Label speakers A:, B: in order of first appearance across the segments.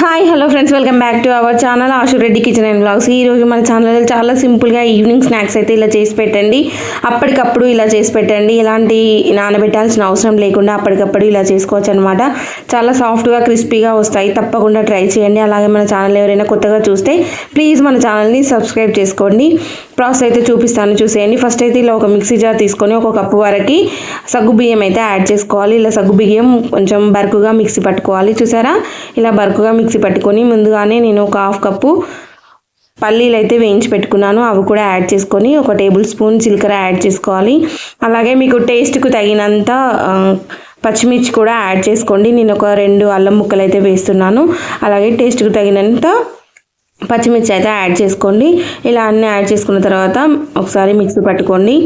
A: Hi hello friends welcome back to our channel Ashu Reddy kitchen and blogs ఈ రోజు మన channel చాలా సింపుల్గా ఈవినింగ్ స్నాక్స్ అయితే ఇలా చేసి పెట్టండి. అప్పటికప్పుడు ఇలా చేసి పెట్టండి. ఎలాంటి నానబెట్టాల్సిన అవసరం లేకుండా అప్పటికప్పుడు ఇలా చేసుకోవచ్చు అనమాట చాలా సాఫ్ట్గా క్రిస్పీగా వస్తాయి. తప్పకుండా ట్రై చేయండి. అలాగే మన ఛానల్ ఎవరైనా కొత్తగా చూస్తే ప్లీజ్ మన ఛానల్ని సబ్స్క్రైబ్ చేసుకోండి. ప్రాసెస్ అయితే చూపిస్తాను చూసేయండి. ఫస్ట్ అయితే ఇలా ఒక మిక్సీ జార్ తీసుకొని ఒక కప్పు వరకు సగ్గు బియ్యం అయితే యాడ్ చేసుకోవాలి. ఇలా సగ్గు బియ్యం కొంచెం బరుకుగా మిక్సీ పట్టుకోవాలి చూసారా? ఇలా బరుకుగా మిక్సీ పట్టుకొని ముందుగానే నేను ఒక హాఫ్ కప్పు పల్లీలు అయితే వేయించి పెట్టుకున్నాను. అవి కూడా యాడ్ చేసుకొని ఒక టేబుల్ స్పూన్ జీలకర్ర యాడ్ చేసుకోవాలి. అలాగే మీకు టేస్ట్కు తగినంత పచ్చిమిర్చి కూడా యాడ్ చేసుకోండి. నేను ఒక రెండు అల్లం ముక్కలు అయితే వేస్తున్నాను. అలాగే టేస్ట్కు తగినంత పచ్చిమిర్చి అయితే యాడ్ చేసుకోండి. ఇలా అన్నీ యాడ్ చేసుకున్న తర్వాత ఒకసారి మిక్సీ పట్టుకోండి.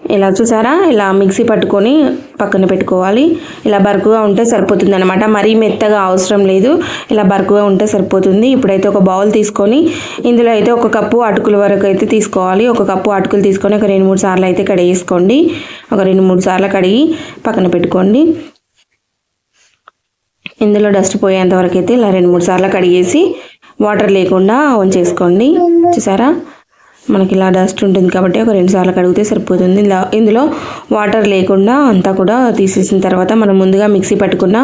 A: ఇలా చూసారా? ఇలా మిక్సీ పట్టుకొని పక్కన పెట్టుకోవాలి. ఇలా బరుకుగా ఉంటే సరిపోతుంది అనమాట మరీ మెత్తగా అవసరం లేదు. ఇలా బరుకుగా ఉంటే సరిపోతుంది. ఇప్పుడైతే ఒక బౌల్ తీసుకొని ఇందులో అయితే ఒక కప్పు అటుకుల వరకు అయితే తీసుకోవాలి. ఒక కప్పు అటుకులు తీసుకొని ఒక రెండు మూడు సార్లు అయితే కడిగేసుకోండి. ఒక రెండు మూడు సార్లు కడిగి పక్కన పెట్టుకోండి. ఇందులో డస్ట్ పోయేంత వరకు అయితే ఇలా రెండు మూడు సార్లు కడిగేసి వాటర్ లేకుండా ఉంచేసుకోండి చూసారా? మనకి ఇలా డస్ట్ ఉంటుంది కాబట్టి ఒక రెండు సార్లు కడిగితే సరిపోతుంది. ఇలా ఇందులో వాటర్ లేకుండా అంతా కూడా తీసేసిన తర్వాత మనం ముందుగా మిక్సీ పట్టుకున్న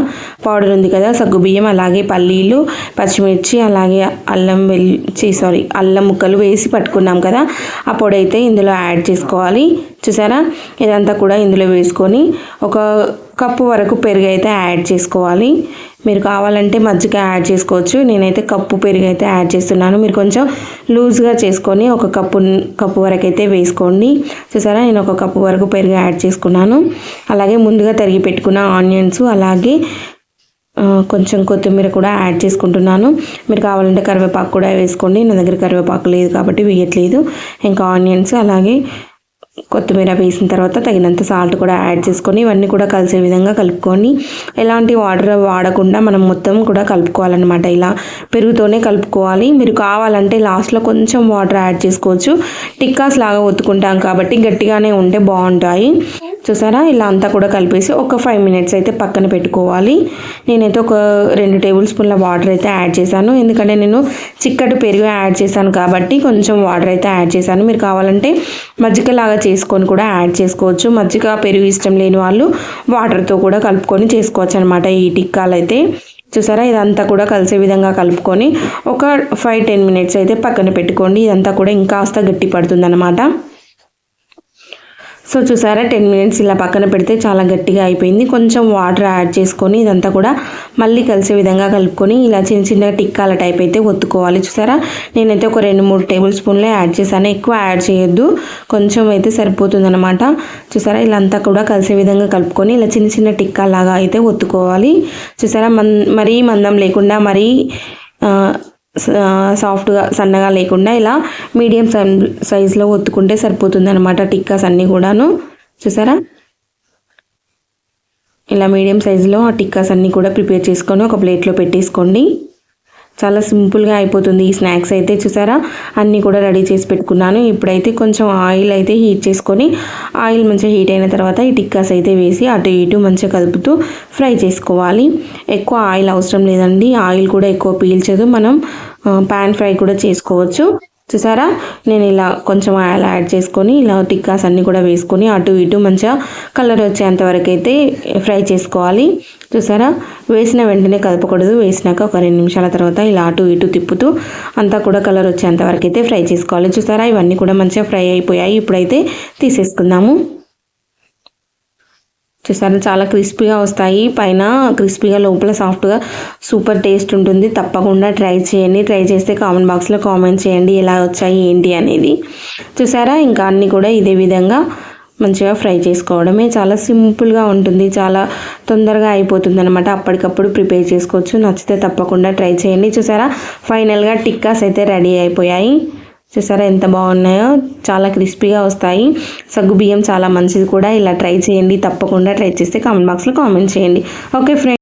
A: పౌడర్ ఉంది కదా సగ్గుబియ్యం అలాగే పల్లీలు పచ్చిమిర్చి అలాగే అల్లం వెల్చి సారీ అల్లం ముక్కలు వేసి పట్టుకున్నాం కదా ఆ పొడి అయితే ఇందులో యాడ్ చేసుకోవాలి. చూసారా? ఇదంతా కూడా ఇందులో వేసుకొని ఒక కప్పు వరకు పెరుగు అయితే యాడ్ చేసుకోవాలి. మీరు కావాలంటే మజ్జిగ యాడ్ చేసుకోవచ్చు. నేనైతే కప్పు పెరుగు అయితే యాడ్ చేస్తున్నాను. మీరు కొంచెం లూజ్గా చేసుకొని ఒక కప్పు కప్పు వరకు అయితే వేసుకోండి. చూసారా? నేను ఒక కప్పు వరకు పెరుగు యాడ్ చేసుకున్నాను. అలాగే ముందుగా తరిగి పెట్టుకున్న ఆనియన్స్ అలాగే కొంచెం కొత్తిమీర కూడా యాడ్ చేసుకుంటున్నాను. మీరు కావాలంటే కరివేపాకు కూడా వేసుకోండి. నా దగ్గర కరివేపాకు లేదు కాబట్టి వేయట్లేదు. ఇంకా ఆనియన్స్ అలాగే కొత్తిమీర వేసిన తర్వాత తగినంత సాల్ట్ కూడా యాడ్ చేసుకొని ఇవన్నీ కూడా కలిసే విధంగా కలుపుకొని ఎలాంటి వాటర్ వాడకుండా మనం మొత్తం కూడా కలుపుకోవాలన్నమాట. ఇలా పెరుగుతోనే కలుపుకోవాలి. మీరు కావాలంటే లాస్ట్లో కొంచెం వాటర్ యాడ్ చేసుకోవచ్చు. టిక్కాస్ లాగా ఒత్తుకుంటాం కాబట్టి గట్టిగానే ఉంటే బాగుంటాయి. చూసారా? ఇలా అంతా కూడా కలిపేసి ఒక ఫైవ్ మినిట్స్ అయితే పక్కన పెట్టుకోవాలి. నేనైతే ఒక రెండు టేబుల్ స్పూన్ల వాటర్ అయితే యాడ్ చేశాను. ఎందుకంటే నేను చిక్కటి పెరుగు యాడ్ చేశాను కాబట్టి కొంచెం వాటర్ అయితే యాడ్ చేశాను. మీరు కావాలంటే మజ్జిగ లాగా చేసుకొని కూడా యాడ్ చేసుకోవచ్చు. మజ్జిగ పెరుగు ఇష్టం లేని వాళ్ళు వాటర్తో కూడా కలుపుకొని చేసుకోవచ్చు అనమాట ఈ టిక్కాలు అయితే చూసారా? ఇదంతా కూడా కలిసే విధంగా కలుపుకొని ఒక ఫైవ్ టెన్ మినిట్స్ అయితే పక్కన పెట్టుకోండి. ఇదంతా కూడా ఇంకా కాస్త గట్టి పడుతుంది సో చూసారా టెన్ మినిట్స్ ఇలా పక్కన పెడితే చాలా గట్టిగా అయిపోయింది. కొంచెం వాటర్ యాడ్ చేసుకొని ఇదంతా కూడా మళ్ళీ కలిసే విధంగా కలుపుకొని ఇలా చిన్న చిన్న టిక్కాల టైప్ అయితే ఒత్తుకోవాలి. చూసారా నేనైతే ఒక రెండు మూడు టేబుల్ స్పూన్లే యాడ్ చేశాను. ఎక్కువ యాడ్ చేయొద్దు కొంచెం అయితే సరిపోతుందనమాట చూసారా ఇలా అంతా కూడా కలిసే విధంగా కలుపుకొని ఇలా చిన్న చిన్న టిక్కాలాగా అయితే ఒత్తుకోవాలి. చూసారా మన్ మరీ మందం లేకుండా మరీ సాఫ్ట్గా సన్నగా లేకుండా ఇలా మీడియం సైజులో ఒత్తుకుంటే సరిపోతుంది అనమాట టిక్కాస్ అన్నీ కూడాను. చూసారా? ఇలా మీడియం సైజులో ఆ టిక్కాస్ అన్నీ కూడా ప్రిపేర్ చేసుకొని ఒక ప్లేట్లో పెట్టేసుకోండి. చాలా సింపుల్గా అయిపోతుంది ఈ స్నాక్స్ అయితే చూసారా? అన్నీ కూడా రెడీ చేసి పెట్టుకున్నాను. ఇప్పుడైతే కొంచెం ఆయిల్ అయితే హీట్ చేసుకొని ఆయిల్ మంచిగా హీట్ అయిన తర్వాత ఈ టిక్కాస్ అయితే వేసి అటు ఇటు మంచిగా కలుపుతూ ఫ్రై చేసుకోవాలి. ఎక్కువ ఆయిల్ అవసరం లేదండి. ఆయిల్ కూడా ఎక్కువ పీల్చదు. మనం పాన్ ఫ్రై కూడా చేసుకోవచ్చు. చూసారా? నేను ఇలా కొంచెం ఆయిల్ యాడ్ చేసుకొని ఇలా టిక్కాస్ అన్నీ కూడా వేసుకొని అటు ఇటు మంచిగా కలర్ వచ్చేంత వరకు అయితే ఫ్రై చేసుకోవాలి. చూసారా? వేసిన వెంటనే కలపకూడదు వేసినాక ఒక రెండు నిమిషాల తర్వాత ఇలా అటు ఇటు తిప్పుతూ అంతా కూడా కలర్ వచ్చేంత వరకు అయితే ఫ్రై చేసుకోవాలి. చూసారా? ఇవన్నీ కూడా మంచిగా ఫ్రై అయిపోయాయి. ఇప్పుడైతే తీసేసుకుందాము. చూసారా చాలా క్రిస్పీగా వస్తాయి. పైన క్రిస్పీగా లోపల సాఫ్ట్గా సూపర్ టేస్ట్ ఉంటుంది. తప్పకుండా ట్రై చేయండి. ట్రై చేస్తే కామెంట్ బాక్స్లో కామెంట్ చేయండి ఎలా వచ్చాయి ఏంటి అనేది. చూసారా ఇంకా అన్నీ కూడా ఇదే విధంగా మంచిగా ఫ్రై చేసుకోవడమే. చాలా సింపుల్గా ఉంటుంది. చాలా తొందరగా అయిపోతుంది అనమాట అప్పటికప్పుడు ప్రిపేర్ చేసుకోవచ్చు. నచ్చితే తప్పకుండా ట్రై చేయండి. చూసారా ఫైనల్గా టిక్కాస్ అయితే రెడీ అయిపోయాయి. చూసారా ఎంత బాగున్నాయో? చాలా క్రిస్పీగా వస్తాయి. సగ్గు బియ్యం చాలా మంచిది కూడా. ఇలా ట్రై చేయండి. తప్పకుండా ట్రై చేస్తే కామెంట్ బాక్స్లో కామెంట్ చేయండి. Okay friends.